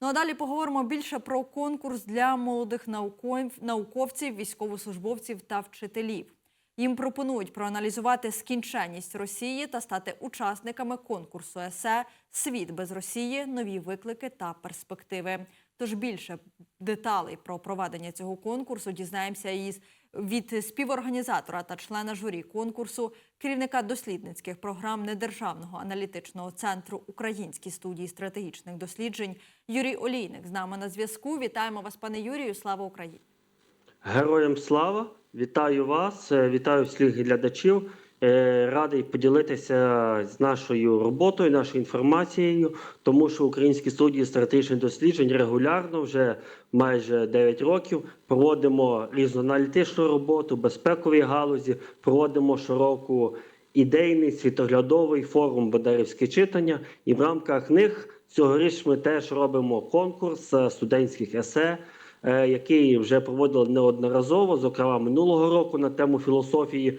Ну а далі поговоримо більше про конкурс для молодих науков- науковців, військовослужбовців та вчителів. Їм пропонують проаналізувати скінченність Росії та стати учасниками конкурсу ЕСЕ Світ без Росії, нові виклики та перспективи. Тож більше деталей про проведення цього конкурсу дізнаємося із від співорганізатора та члена журі конкурсу, керівника дослідницьких програм Недержавного аналітичного центру Українській студії стратегічних досліджень Юрій Олійник з нами на зв'язку. Вітаємо вас, пане Юрію. Слава Україні! Героям слава! Вітаю вас, е, вітаю всіх глядачів. Е, Радий поділитися з нашою роботою, нашою інформацією, тому що українські студії стратегічних досліджень регулярно вже майже 9 років проводимо різну аналітичну роботу, безпекові галузі, проводимо щороку ідейний світоглядовий форум Бондарівське читання. І в рамках них цьогоріч ми теж робимо конкурс студентських есе е, який вже проводили неодноразово, зокрема минулого року на тему філософії,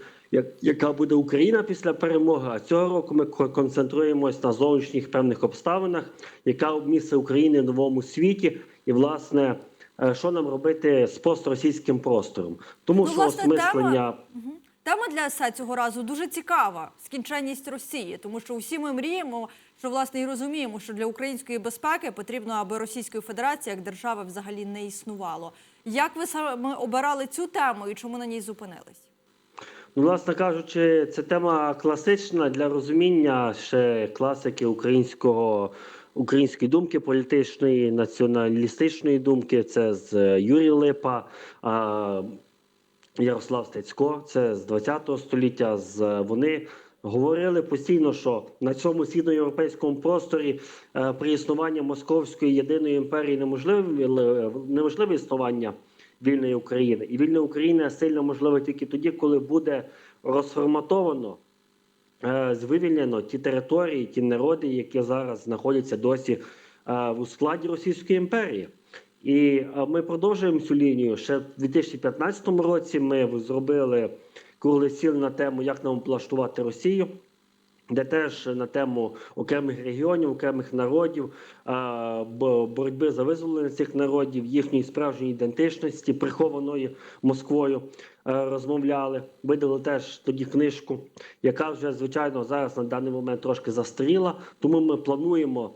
яка буде Україна після перемоги. А цього року ми ко- концентруємось на зовнішніх певних обставинах, яка місце України в новому світі, і власне. е, Що нам робити з постросійським простором? Тому Ну, що власне, осмислення Мгм. Тема для ЕСЕ цього разу дуже цікава скінченність Росії, тому що усі ми мріємо, що власне і розуміємо, що для української безпеки потрібно, аби Російської Федерації як держави взагалі не існувало. Як ви саме обирали цю тему і чому на ній зупинились? Ну, власне кажучи, це тема класична для розуміння ще класики українського. Української думки, політичної, націоналістичної думки, це з е, Юрій Липа, Ярослав Стецько, це з ХХ століття. З вони говорили постійно, що на цьому східноєвропейському просторі е, при існуванні московської єдиної імперії неможливе неможливе існування вільної України, і вільна Україна сильно можливе тільки тоді, коли буде розформатовано. е, Звивільнено ті території, ті народи, які зараз знаходяться досі е, у складі Російської імперії. І е, ми продовжуємо цю лінію. Ще в 2015 році ми зробили круглий стіл на тему, як нам облаштувати Росію, де теж на тему окремих регіонів, окремих народів, боротьби за визволення цих народів, їхньої справжньої ідентичності, прихованої Москвою, е, розмовляли. Видали теж тоді книжку, яка вже звичайно зараз на даний момент трошки застаріла. Тому ми плануємо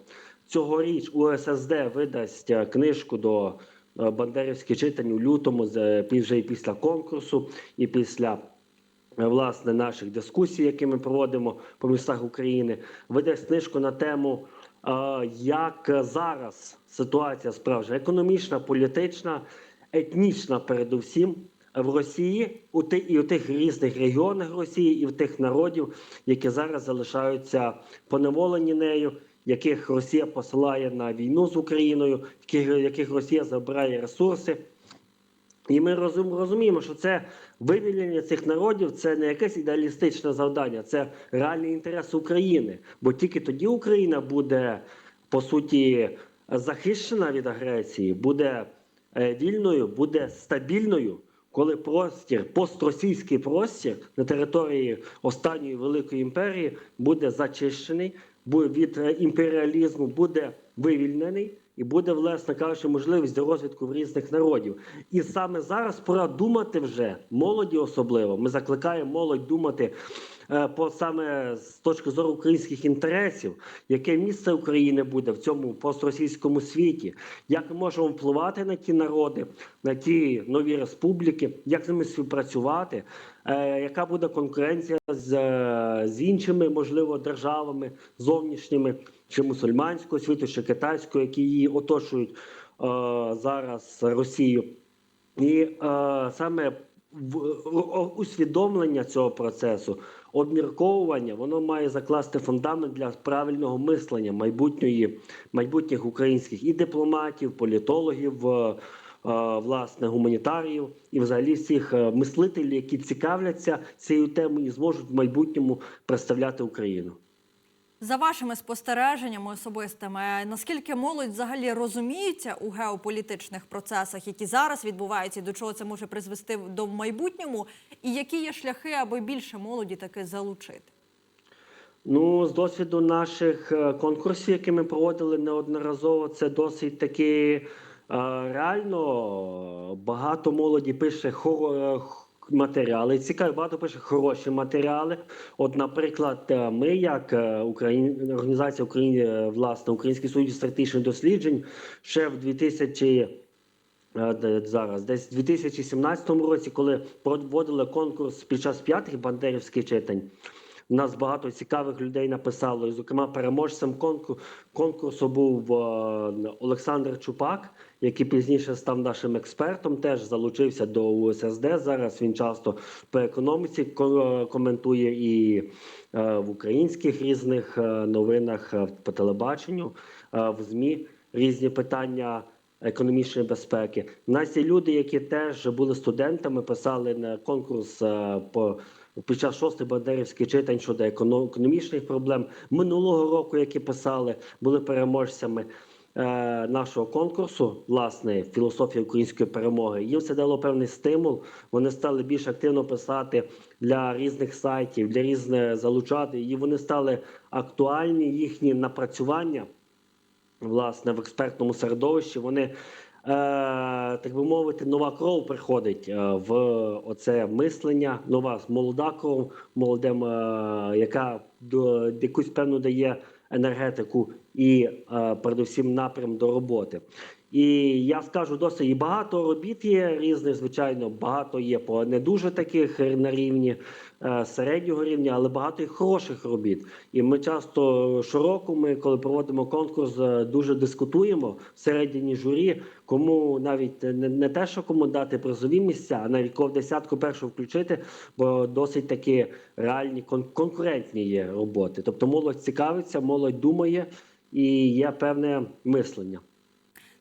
цьогоріч УССД видасть е, книжку до е, Бандерівських читань у лютому, вже і після конкурсу, і після. Власне, наших дискусій, які ми проводимо по містах України, видасть книжку на тему, як зараз ситуація справжня економічна, політична, етнічна, передусім в Росії, у ти, і у тих різних регіонах Росії, і в тих народів, які зараз залишаються поневолені нею, яких Росія посилає на війну з Україною, яких Росія забирає ресурси. І ми розум, розуміємо, що це вивільнення цих народів це не якесь ідеалістичне завдання, це реальний інтерес України. Бо тільки тоді Україна буде по суті захищена від агресії, буде е, вільною, буде стабільною, коли простір, постросійський простір на території останньої великої імперії буде зачищений, від е, імперіалізму буде вивільнений. І буде, власне кажучи, можливість до розвитку в різних народів. І саме зараз пора думати вже молоді, особливо. Ми закликаємо молодь думати е, по саме з точки зору українських інтересів, яке місце України буде в цьому постросійському світі, як ми можемо впливати на ті народи, на ті нові республіки, як з ними співпрацювати, е, яка буде конкуренція з, е, з іншими, можливо, державами зовнішніми, чи мусульманського світу, чи китайського, які її оточують е, зараз Росію. І е, саме в, усвідомлення цього процесу, обмірковування, воно має закласти фундамент для правильного мислення майбутньої, майбутніх українських і дипломатів, політологів, е, е, власне, гуманітаріїв і взагалі всіх е, мислителів, які цікавляться цією темою і зможуть в майбутньому представляти Україну. За вашими спостереженнями особистими, наскільки молодь взагалі розуміється у геополітичних процесах, які зараз відбуваються, і до чого це може призвести до майбутньому, і які є шляхи, аби більше молоді таки залучити? Ну, з досвіду наших е, конкурсів, які ми проводили неодноразово, це досить таки е, реально багато молоді пише хоро, е, матеріали. Цікаві, багато пише хороші матеріали. От, наприклад, е, ми, як е, Україн... організація Україні, е, власне, Український союз стратегічних досліджень, ще в 2000 Е, де- зараз, десь у 2017 році, коли проводили конкурс під час п'ятих бандерівських читань, у нас багато цікавих людей написало. І, зокрема, переможцем конкурсу, був е, Олександр Чупак, який пізніше став нашим експертом, теж залучився до УССД. Зараз він часто по економіці коментує і е, в українських різних е, новинах, по телебаченню, в ЗМІ різні питання економічної безпеки. У нас є люди, які теж були студентами, писали на конкурс по під час шостих бандерівських читань щодо економічних проблем минулого року, які писали, були переможцями. е, Нашого конкурсу, власне, філософія української перемоги, їм це дало певний стимул. Вони стали більш активно писати для різних сайтів, для різних залучати, і вони стали актуальні їхні напрацювання власне в експертному середовищі. Вони, так би мовити, нова кров приходить е, в оце мислення, нова молода кров, молодим, е, яка якусь певну дає енергетику і е, передусім напрям до роботи. І я скажу досить і багато робіт є різних, звичайно, багато є по не дуже таких на рівні е, середнього рівня, але багато і хороших робіт. І ми часто щороку, ми, коли проводимо конкурс, е, дуже дискутуємо всередині журі, кому навіть не, те, що кому дати призові місця, а навіть кого в десятку першу включити, бо досить такі реальні кон- конкурентні є роботи. Тобто молодь цікавиться, молодь думає і є певне мислення.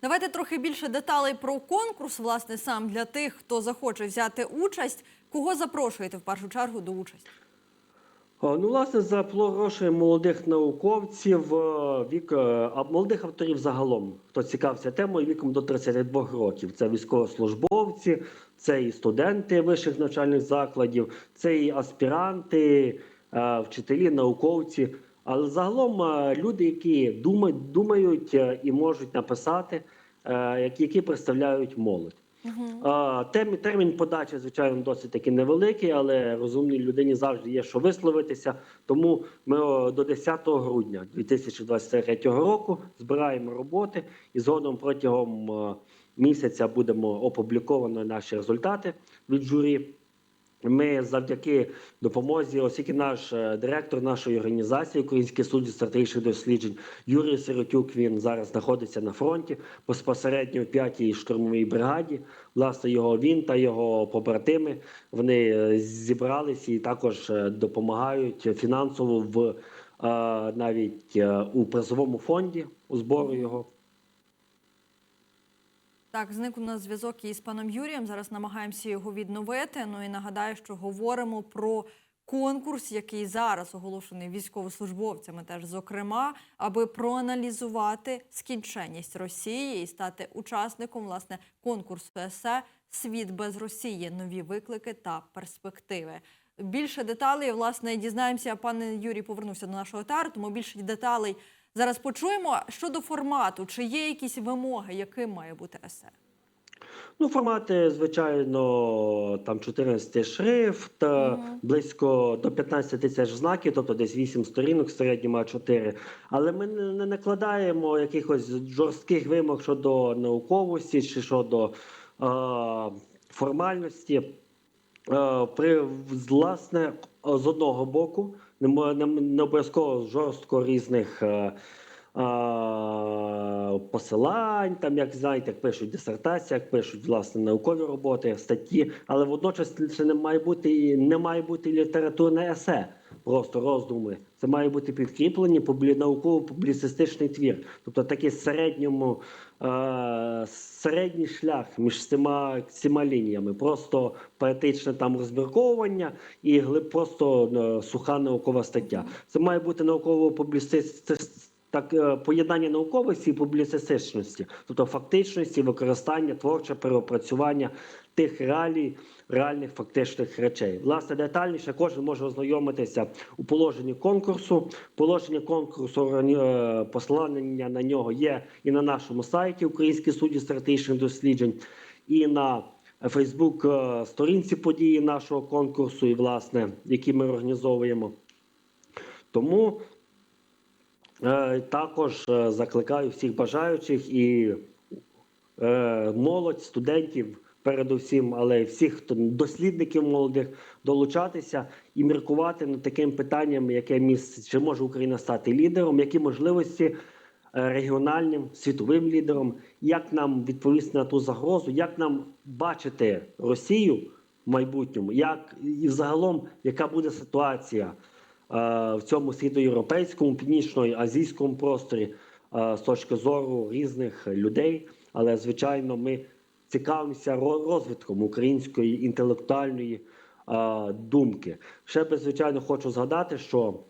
Давайте трохи більше деталей про конкурс, власне, сам для тих, хто захоче взяти участь. Кого запрошуєте в першу чергу до участі? Ну, власне, запрошуємо молодих науковців, е, вік, е, молодих авторів загалом, хто цікавився темою віком до 32 років. Це військовослужбовці, це і студенти вищих навчальних закладів, це і аспіранти, е, вчителі, науковці. Але загалом люди, які думають, думають і можуть написати, які представляють молодь. А, Термін, подачі, звичайно, досить таки невеликий, але розумній людині завжди є що висловитися. Тому ми до 10 грудня 2023 року збираємо роботи і згодом протягом е, місяця будемо опубліковані наші результати від журі. Ми завдяки допомозі, оскільки наш е, директор нашої організації, Український судді стратегічних досліджень Юрій Сиротюк, він зараз знаходиться на фронті безпосередньо в 5-й штурмовій бригаді. Власне, його він та його побратими вони е, зібралися і також е, допомагають фінансово в навіть у призовому фонді у збору його. Так, зник у нас зв'язок із паном Юрієм. Зараз намагаємося його відновити. Ну і нагадаю, що говоримо про конкурс, який зараз оголошений військовослужбовцями, теж зокрема, аби проаналізувати скінченність Росії і стати учасником власне конкурсу ЕСЕ Світ без Росії. Нові виклики та перспективи. Більше деталей, власне, дізнаємося. Пане Юрій повернувся до нашого етеру, тому більше деталей зараз почуємо. Щодо формату, чи є якісь вимоги, яким має бути есе? Ну, формати, звичайно, там 14 шрифт, е, близько до 15 тисяч знаків, тобто десь 8 сторінок, середньому А4. Але ми не не накладаємо якихось жорстких вимог щодо науковості чи щодо е, формальності. Е, При власне з одного боку, не, не, не обов'язково жорстко різних е, е, посилань, там, як знаєте, як пишуть дисертації, як пишуть власне наукові роботи, статті, але водночас це не має бути і не має бути літературне есе, просто роздуми. Це має бути підкріплені публі... науково-публіцистичний твір, тобто такий середньому е, середній шлях між цими, цими лініями, просто поетичне там розмірковування і глиб, просто е, суха наукова стаття. Це має бути науково-публіцистичний так е, поєднання науковості і публіцистичності, тобто фактичності, використання, творче переопрацювання тих реалій, реальних фактичних речей. Власне, детальніше кожен може ознайомитися у положенні конкурсу. Положення конкурсу е, посилання на нього є і на нашому сайті Український судді стратегічних досліджень, і на Фейсбук сторінці події нашого конкурсу, і власне, які ми організовуємо. Тому е, також е, закликаю всіх бажаючих і молодь, студентів, передусім, але всіх хто дослідників молодих долучатися і міркувати над таким питанням, яке місце, чи може Україна стати лідером, які можливості е, регіональним світовим лідером, як нам відповісти на ту загрозу, як нам бачити Росію в майбутньому, як і загалом, яка буде ситуація е, в цьому світоєвропейському, північно-азійському просторі е, з точки зору різних людей. Але звичайно, ми цікавимося ро- розвитком української інтелектуальної думки. Ще звичайно, хочу згадати, що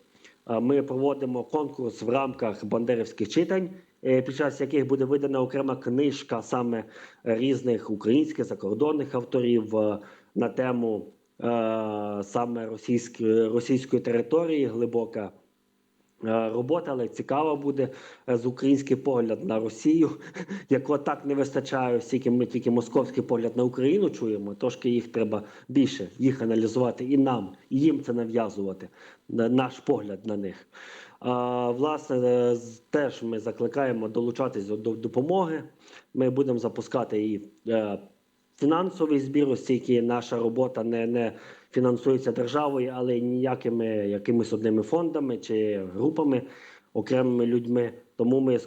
ми проводимо конкурс в рамках бандерівських читань, е, під час яких буде видана окрема книжка саме різних українських закордонних авторів е, на тему е, саме російської, російської території глибока. Е, Робота, але цікава буде е, з український погляд на Росію, якого так не вистачає, оскільки ми тільки московський погляд на Україну чуємо. Трошки їх треба більше їх аналізувати і нам, і їм це нав'язувати, наш погляд на них. А, власне, е, теж ми закликаємо долучатись до, до допомоги. Ми будемо запускати і фінансовий збір, оскільки наша робота не, не фінансується державою, але ніякими якимись одними фондами чи групами, окремими людьми. Тому ми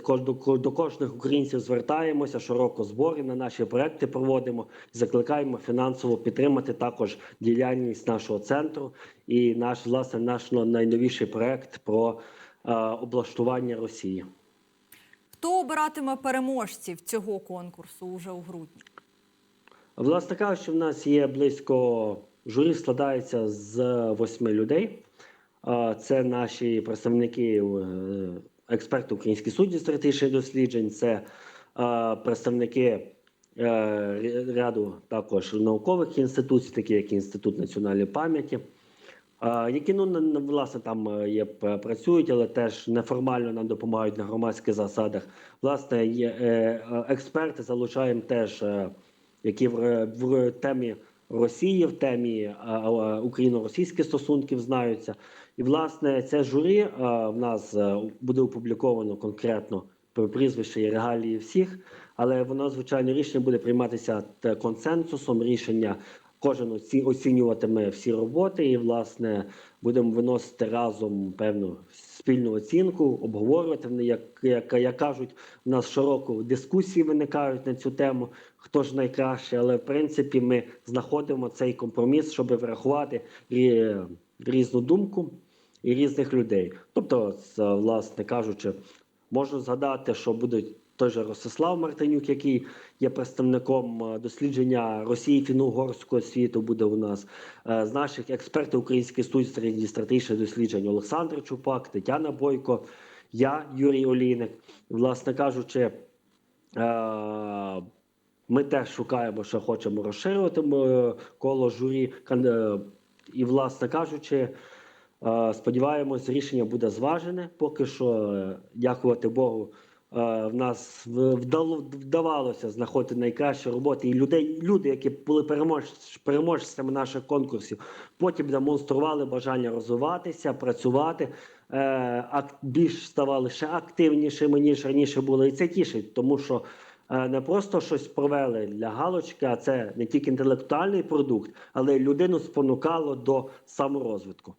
до, кожних українців звертаємося, щороку збори на наші проекти проводимо, закликаємо фінансово підтримати також діяльність нашого центру і наш власне наш найновіший проект про е, облаштування Росії. Хто обиратиме переможців цього конкурсу уже у грудні? Власне кажучи, в нас є близько журі складається з восьми людей. Це наші представники, е, експерти українські судді стратегічних досліджень, це представники е, ряду також наукових інституцій, такі як Інститут національної пам'яті. Які ну власне там е, є працюють, але теж неформально нам допомагають на громадських засадах. Власне, є експерти залучаємо теж, які в, в темі Росії, в темі а, україно-російських стосунків знаються. І власне це журі е, в нас е, буде опубліковано конкретно про прізвище і регалії всіх, але воно звичайно рішення буде прийматися консенсусом. Рішення кожен оці, оцінюватиме всі роботи, і власне будемо виносити разом певну спільну оцінку, обговорювати. Як, як, як кажуть, у нас щороку дискусії виникають на цю тему, хто ж найкраще, але в принципі ми знаходимо цей компроміс, щоб врахувати і, різну думку і різних людей. Тобто, власне кажучи, можу згадати, що будуть той же Ростислав Мартинюк, який є представником е, дослідження Росії фіно-угорського світу, буде у нас Е, з наших експертів Української студії стратегічних досліджень Олександр Чупак, Тетяна Бойко, я, Юрій Олійник. Власне кажучи, е, ми теж шукаємо, що хочемо розширювати коло журі. І, власне кажучи, сподіваємось, рішення буде зважене. Поки що, дякувати Богу, в нас вдавалося знаходити найкращі роботи і людей, люди, які були переможць- переможцями наших конкурсів, потім демонстрували бажання розвиватися, працювати. Е, більш ставали ще активнішими, ніж раніше були. І це тішить, тому що е, не просто щось провели для галочки, а це не тільки інтелектуальний продукт, але й людину спонукало до саморозвитку.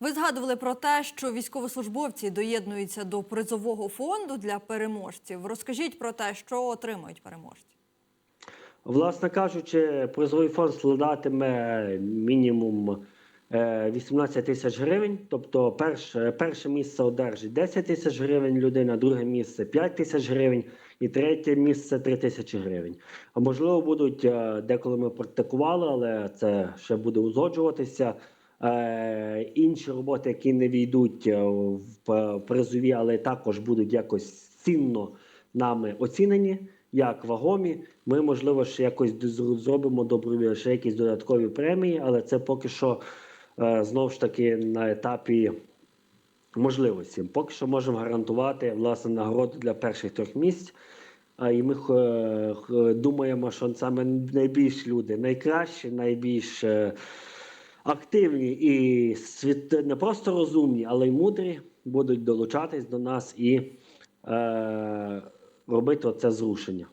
Ви згадували про те, що військовослужбовці доєднуються до призового фонду для переможців. Розкажіть про те, що отримують переможці. Власне кажучи, призовий фонд складатиме мінімум е, 18 тисяч гривень. Тобто, перше, перше місце одержить 10 тисяч гривень людина, друге місце 5 тисяч гривень і третє місце 3 тисячі гривень. А можливо, будуть е, деколи ми практикували, але це ще буде узгоджуватися. Е, інші роботи, які не війдуть е, в призові, але також будуть якось цінно нами оцінені, як вагомі. Ми, можливо, ще якось зробимо добровільно ще якісь додаткові премії, але це поки що е, знову ж таки на етапі можливості. Поки що можемо гарантувати власне нагороду для перших трьох місць. І ми думаємо, що саме найбільш люди найкращі, найбільш активні і світ не просто розумні, але й мудрі будуть долучатись до нас і е, робити це зрушення.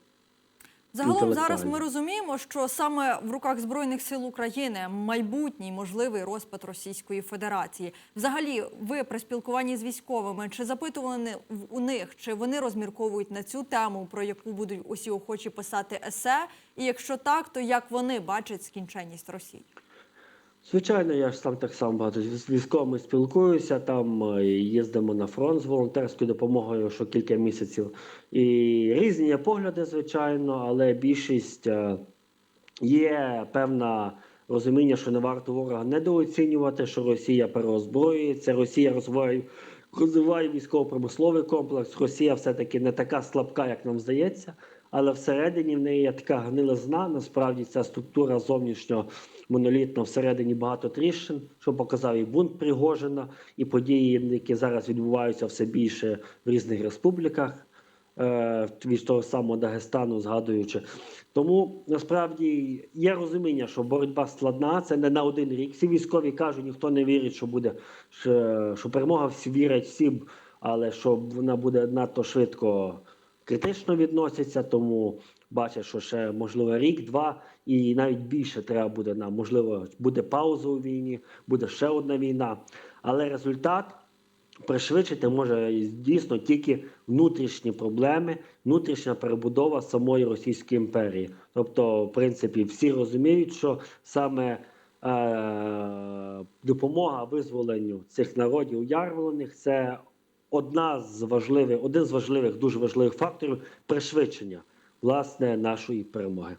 Загалом зараз ми розуміємо, що саме в руках збройних сил України майбутній можливий розпад Російської Федерації. Взагалі, ви при спілкуванні з військовими чи запитували у них, чи вони розмірковують на цю тему, про яку будуть усі охочі писати есе? І якщо так, то як вони бачать скінченність Росії? Звичайно, я ж сам так само багато з військовими спілкуюся. Там е, їздимо на фронт з волонтерською допомогою що кілька місяців. І різні погляди, звичайно, але більшість е, є певна розуміння, що не варто ворога недооцінювати, що Росія переозброюється, Росія розвиває, розвиває військово-промисловий комплекс. Росія все-таки не така слабка, як нам здається. Але всередині в неї є така гнилизна. Насправді ця структура зовнішньо монолітно всередині багато тріщин, що показав і бунт Пригожина, і події, які зараз відбуваються все більше в різних республіках, е, від того самого Дагестану, згадуючи. Тому насправді є розуміння, що боротьба складна, це не на один рік. Всі військові кажуть, ніхто не вірить, що буде що, перемога, всі вірять всі, але що вона буде надто швидко критично відносяться, тому бачать, що ще можливо рік-два, і навіть більше треба буде нам. Можливо, буде пауза у війні, буде ще одна війна. Але результат пришвидшити може дійсно тільки внутрішні проблеми, внутрішня перебудова самої Російської імперії. Тобто, в принципі, всі розуміють, що саме е, допомога визволенню цих народів уярвлених це одна з важливих, один з важливих, дуже важливих факторів пришвидшення власне нашої перемоги.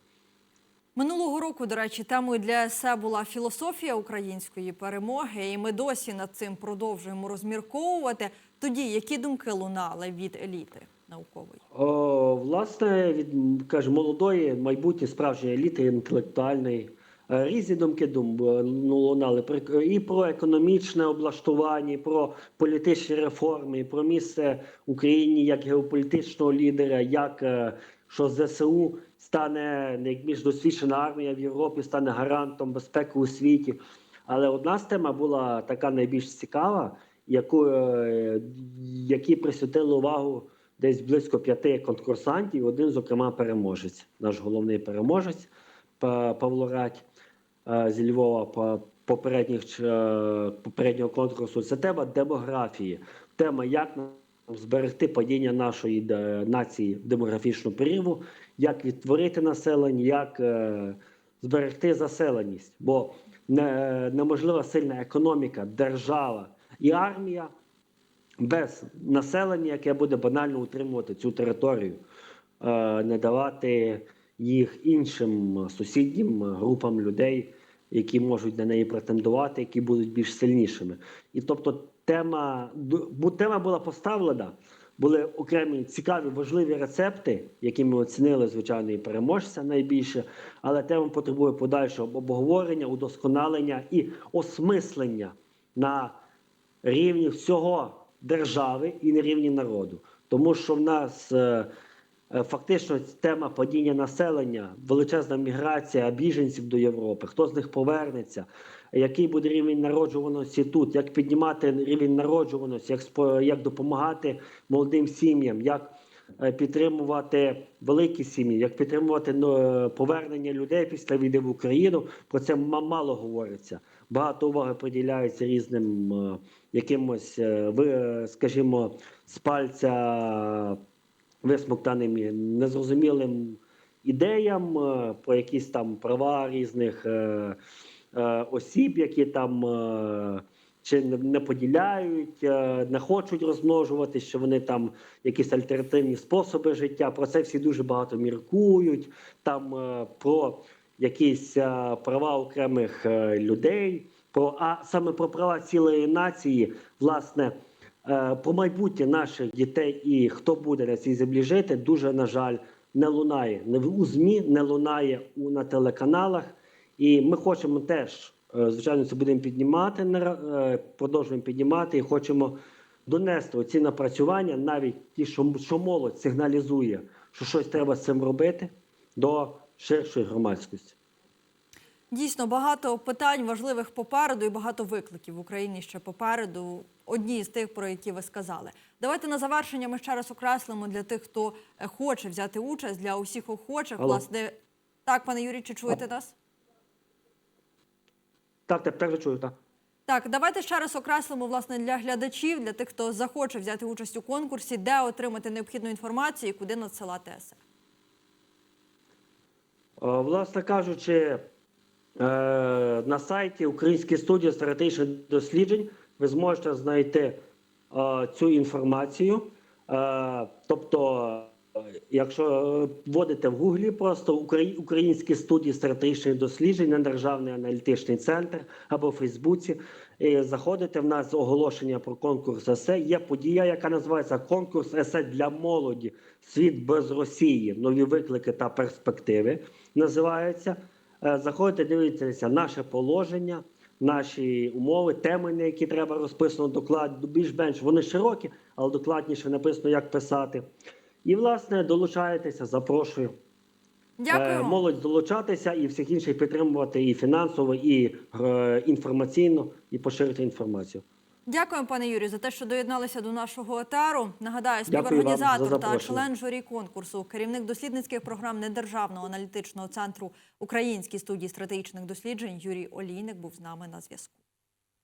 Минулого року, до речі, темою для есе була філософія української перемоги, і ми досі над цим продовжуємо розмірковувати. Тоді які думки лунали від еліти наукової? О, власне, від каже, молодої, майбутньої справжньої еліти інтелектуальної. Е, Різні думки дум, е, ну, лунали і про економічне облаштування, і про політичні реформи, і про місце Україні як геополітичного лідера, як е, що ЗСУ стане найбільш досвідчена армія в Європі, стане гарантом безпеки у світі. Але одна з тема була така найбільш цікава, яку, е, якій присвятили увагу десь близько п'яти конкурсантів. Один, зокрема, переможець, наш головний переможець Павло Радь е, зі Львова попередніх е, попереднього конкурсу. Це тема демографії, тема, як зберегти падіння нашої е, нації в демографічну прірву, як відтворити населення, як е, зберегти заселеність. Бо неможлива сильна економіка, держава і армія без населення, яке буде банально утримувати цю територію, е, не давати їх іншим сусіднім групам людей, які можуть на неї претендувати, які будуть більш сильнішими. І тобто тема, бу- тема була поставлена, були окремі цікаві важливі рецепти, які ми оцінили, звичайно, і переможця найбільше, але тема потребує подальшого обговорення, удосконалення і осмислення на рівні всього держави і на рівні народу. Тому що в нас е, е, фактично тема падіння населення, величезна міграція біженців до Європи, хто з них повернеться, який буде рівень народжуваності тут, як піднімати рівень народжуваності, як, як допомагати молодим сім'ям, як е, підтримувати великі сім'ї, як підтримувати ну, е, повернення людей після війни в Україну. Про це мало говориться. Багато уваги приділяється різним е, якимось, ви, скажімо, з пальця висмоктаним незрозумілим ідеям про якісь там права різних осіб, які там е, чи не- поділяють, е, не хочуть розмножувати, що вони там якісь альтернативні способи життя. Про це всі дуже багато міркують. Там е, про якісь е, права окремих е, людей, про а саме про права цілої нації, власне, е, про майбутнє наших дітей і хто буде на цій землі жити, дуже на жаль не лунає. Не у змі не лунає у на телеканалах. І ми хочемо теж, е, звичайно, це будемо піднімати, е, продовжуємо піднімати і хочемо донести оці напрацювання, навіть ті, що, що молодь сигналізує, що щось треба з цим робити, до ширшої громадськості. Дійсно, багато питань важливих попереду і багато викликів в Україні ще попереду. Одні з тих, про які ви сказали. Давайте на завершення ми ще раз окреслимо для тих, хто е, хоче взяти участь, для усіх охочих. Алло. Власне, так, пане Юрій, чи чуєте нас? Так, так, так, чую, так. Так, давайте ще раз окреслимо власне для глядачів, для тих, хто захоче взяти участь у конкурсі, де отримати необхідну інформацію і куди надсилати есе. Е, Власне кажучи, е, на сайті Української студії стратегічних досліджень ви зможете знайти е, цю інформацію. Тобто, якщо вводите в Гуглі просто «Украї- Українські студії стратегічних досліджень, недержавний аналітичний центр або в Фейсбуці, і заходите в нас оголошення про конкурс есе. Є подія, яка називається Конкурс есе для молоді. Світ без Росії. Нові виклики та перспективи називається. Е, Заходите, дивіться наше положення, наші умови, теми, на які треба розписано доклад, більш-менш вони широкі, але докладніше написано, як писати. І, власне, долучаєтеся, запрошую. Е, Дякую. Молодь долучатися і всіх інших підтримувати і фінансово, і е, інформаційно, і поширити інформацію. Дякуємо, пане Юрію, за те, що доєдналися до нашого етеру. Нагадаю, співорганізатор та член журі конкурсу, керівник дослідницьких програм недержавного аналітичного центру Українській студії стратегічних досліджень Юрій Олійник був з нами на зв'язку.